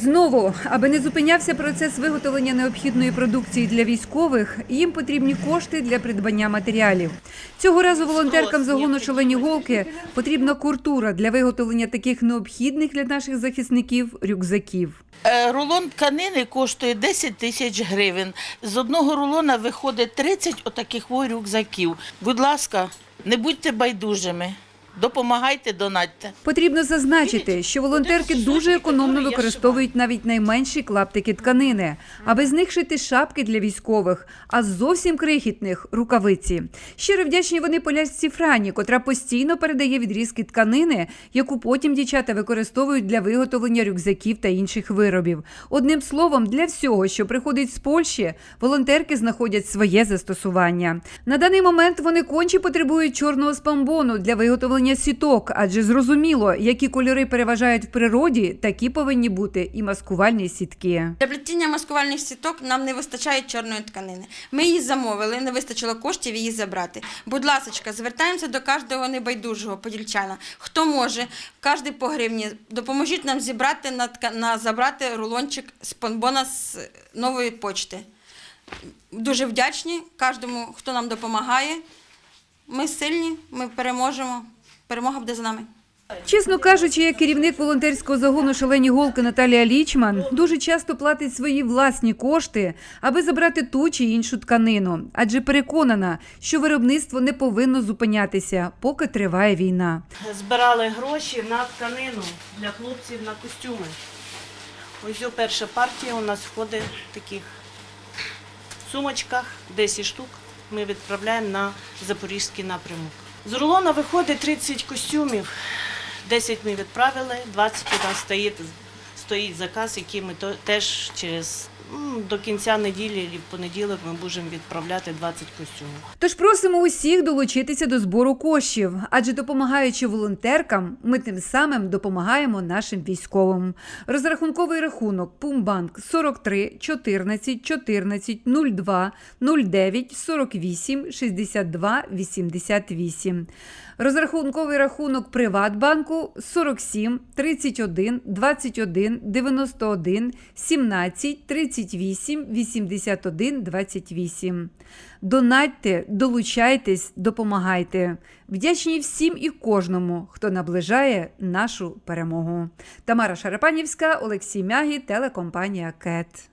Знову, аби не зупинявся процес виготовлення необхідної продукції для військових, їм потрібні кошти для придбання матеріалів. Цього разу волонтеркам загону шалені потрібна культура для виготовлення таких необхідних для наших захисників рюкзаків. Е, Рулон тканини коштує 10 тисяч гривень. З одного рулона виходить 30 отаких рюкзаків. Будь ласка, не будьте байдужими. Допомагайте, донатьте. Потрібно зазначити, що волонтерки дуже економно використовують навіть найменші клаптики тканини, аби з них шити шапки для військових, а з зовсім крихітних рукавиці. Щиро вдячні вони полячці Франі, котра постійно передає відрізки тканини, яку потім дівчата використовують для виготовлення рюкзаків та інших виробів. Одним словом, для всього, що приходить з Польщі, волонтерки знаходять своє застосування. На даний момент вони конче потребують чорного спамбону для виготовлення сіток, адже зрозуміло, які кольори переважають в природі, такі повинні бути і маскувальні сітки. Для плетіння маскувальних сіток нам не вистачає чорної тканини. Ми її замовили, не вистачило коштів її забрати. Будь ласка, звертаємося до кожного небайдужого подільчана. Хто може, кожен по гривні, допоможіть нам зібрати на, на забрати рулончик з понбона з нової почти. Дуже вдячні кожному, хто нам допомагає. Ми сильні, ми переможемо. Перемога буде за нами. Чесно кажучи, як керівник волонтерського загону шалені голки Наталія Лічман дуже часто платить свої власні кошти, аби забрати ту чи іншу тканину, адже переконана, що виробництво не повинно зупинятися, поки триває війна. збирали гроші на тканину для хлопців на костюми. Ось перша партія у нас входить в таких сумочках, 10 штук. Ми відправляємо на запорізький напрямок. З рулона виходить 30 костюмів. 10 ми відправили, 20 у нас стоїть, стоїть заказ, який ми теж через до кінця неділі або в понеділок ми будемо відправляти 20 костюмів. Тож просимо усіх долучитися до збору коштів, адже допомагаючи волонтеркам, ми тим самим допомагаємо нашим військовим. Розрахунковий рахунок Пумбанк 43 14 14 02 09 48 62 88. Розрахунковий рахунок Приватбанку 47 31 21 91 17 38 81 28. Донатьте, долучайтесь, допомагайте. Вдячні всім і кожному, хто наближає нашу перемогу. Тамара Шарапанівська, Олексій Мягі, телекомпанія КЕТ.